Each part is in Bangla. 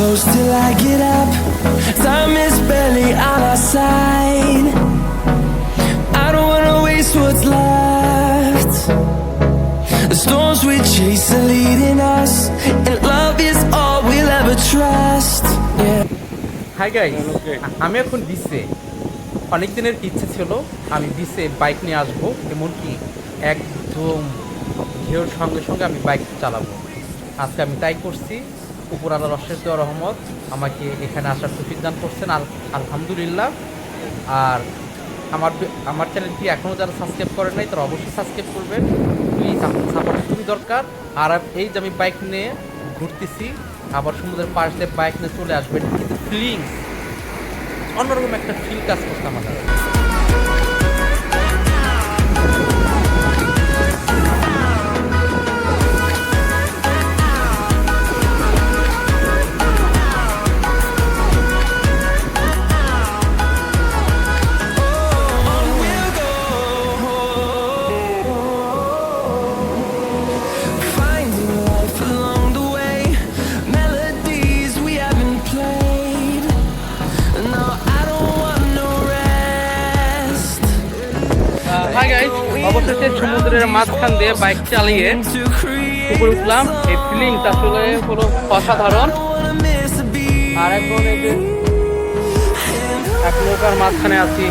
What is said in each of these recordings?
I get up. Time is barely on our side. I don't wanna waste what's left. The storms we chase are leading us, and love is all we'll ever trust. Yeah. Hi guys আমি এখন বিচে অনেক দিনের ইচ্ছে ছিল আমি বিচে বাইক নিয়ে আসব এমনকি একদম ঢেউর সঙ্গে সঙ্গে আমি বাইক চালাবো আজকে আমি তাই করছি উপর আল্লাহ রশেদ রহমত, আমাকে এখানে আসার সুযোগ করছেন। আল আলহামদুলিল্লাহ। আর আমার আমার চ্যানেলটি এখনও যারা সাবস্ক্রাইব করেন নাই, তারা অবশ্যই সাবস্ক্রাইব করবেন। প্লিজ সাপোর্ট খুবই দরকার। আর এই যে আমি বাইক নিয়ে ঘুরতেছি, আবার সমুদ্রের পাশ দিয়ে বাইক নিয়ে চলে আসবেন, কিন্তু ফিলিংস অন্যরকম একটা ফিল কাজ করতে আমাদের। গাইস অবশেষে সমুদ্রের মাঝখান দিয়ে বাইক চালিয়ে উপরে উঠলাম। এই ফিলিংস আসলে হলো অসাধারণ. আর এখন এই যে এক নৌকার মাঝখানে আছি।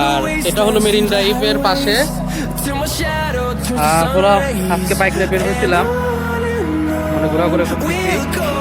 আর এটা হলো মেরিন ড্রাইভের পাশে। আর হলো আজকে বাইক নিয়ে বের হয়েছিলাম। মানে ঘোরাঘুরি করতেছি।